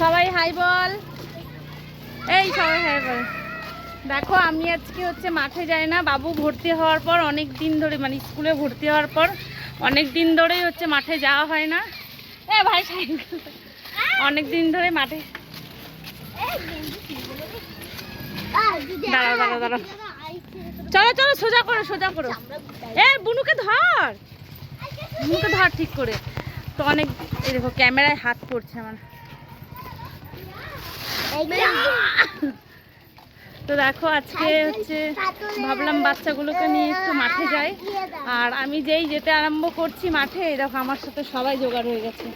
সবাই হাই বল। এই সবাই হাই বল। দেখো আমি আজকে হচ্ছে মাঠে যাই না। বাবু ভর্তি হওয়ার পর অনেক দিন ধরে মানে স্কুলে ভর্তি হওয়ার পর অনেক দিন ধরেই হচ্ছে মাঠে যাওয়া হয় না। এ ভাই অনেক দিন ধরে মাঠে। দাঁড়াও, দাঁড়াও। চলো চলো সোজা করো সোজা করো। এ বুনুকে ধর। বুনুকে ধর ঠিক করে। তো অনেক এই দেখো ক্যামেরায় হাত পড়ছে আমার। তো দেখো আজকে হচ্ছে ভাবলাম বাচ্চাগুলোকে নিয়ে একটু মাঠে যাই। আর আমি যেই যেতে আরম্ভ করছি মাঠে দেখো আমার সাথে সবাই জোগাড় হয়ে গেছে।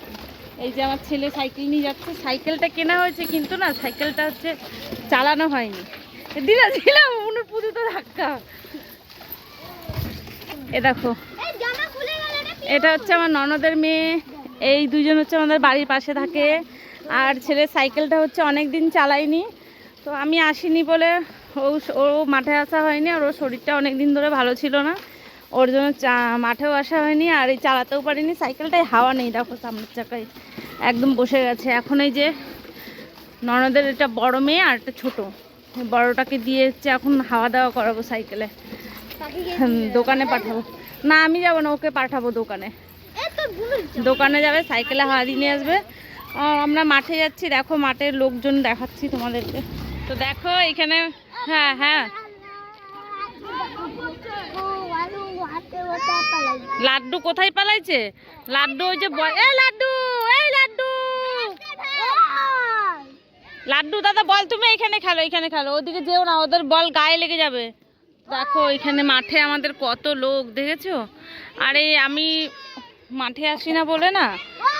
এই যে আমার ছেলে সাইকেল নিয়ে যাচ্ছে। সাইকেলটা কেনা হয়েছে কিন্তু না সাইকেলটা হচ্ছে চালানো হয়নি। দিলা দিলাম উনুর পুজো তো ধাক্কা। এ দেখো এটা হচ্ছে আমার ননদের মেয়ে। এই দুজন হচ্ছে আমাদের বাড়ির পাশে থাকে। আর ছেলে সাইকেলটা হচ্ছে অনেক দিন চালাইনি তো আমি আসিনি বলে ও ও মাঠে আসা হয়নি আর ওর শরীরটা অনেক দিন ধরে ভালো ছিল না। ওর জন্য চা- মাঠেও আসা হয়নি আর এই চালাতেও পারিনি। সাইকেলটায় হাওয়া নেই দেখো সামনের চাকায়। একদম বসে গেছে। এখন এই যে ননদের এটা বড় মেয়ে আর একটা ছোটো। বড়টাকে দিয়ে হচ্ছে এখন হাওয়া দাওয়া করাবো সাইকেলে। দোকানে পাঠাবো। না আমি যাব না ওকে পাঠাবো দোকানে। দোকানে যাবে সাইকেলে হাওয়া দিয়ে নিয়ে আসবে। আমরা মাঠে যাচ্ছি, দেখো মাঠের লোকজন দেখাচ্ছি তোমাদেরকে। তো দেখো এখানে হ্যাঁ হ্যাঁ। লাড্ডু কোথায় পালাইছে? লাড্ডু ওই যে এ লাড্ডু, এই লাড্ডু। লাড্ডু, দাদা, বল তুমি এখানে খেলো এখানে খেলো। ওদিকে যেও না, ওদের বল গায়ে লেগে যাবে। দেখো এখানে মাঠে আমাদের কত লোক, দেখেছ? আরে আমি মাঠে আসি না বলে না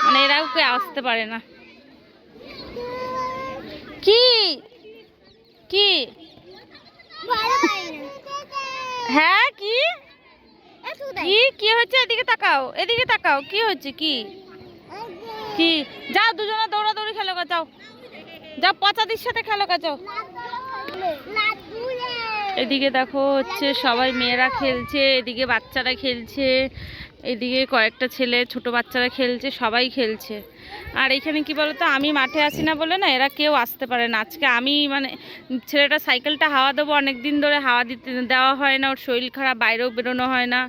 মানে এরাও কেউ আসতে পারে না। কি? কি? হ্যাঁ কি? কি? কি হচ্ছে? এদিকে তাকাও এদিকে তাকাও কি হচ্ছে? কি? কি? যাও দুজনে দৌড়াদৌড়ি খেলো গা যাও। যাও পচাদির সাথে খেলো গা যাও। এদিকে দেখো হচ্ছে সবাই মেয়েরা খেলছে, এদিকে বাচ্চারা খেলছে, এদিকে কয়েকটা ছেলে, ছোট বাচ্চারা খেলছে, সবাই খেলছে। আর এখানে কি বলতো, আমি মাঠে আসি না বলে না, এরা কেউ আসতে পারে না। আজকে আমি মানে ছেলেটা সাইকেলটা হাওয়া দেবো অনেক দিন ধরে হাওয়া দিতে দেওয়া হয় না, ওর শরীর খারাপ, বাইরেও বেরোনো হয় না,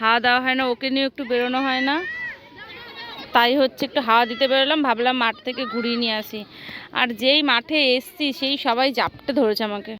হাওয়া দেওয়া হয় না, ওকে নিয়ে একটু বেরোনো হয় না। তাই হচ্ছে একটু হাওয়া দিতে বেরোলাম, ভাবলাম মাঠ থেকে ঘুরিয়ে নিয়ে আসি। আর যেই মাঠে এসছি, সেই সবাই জাপটে ধরেছে আমাকে।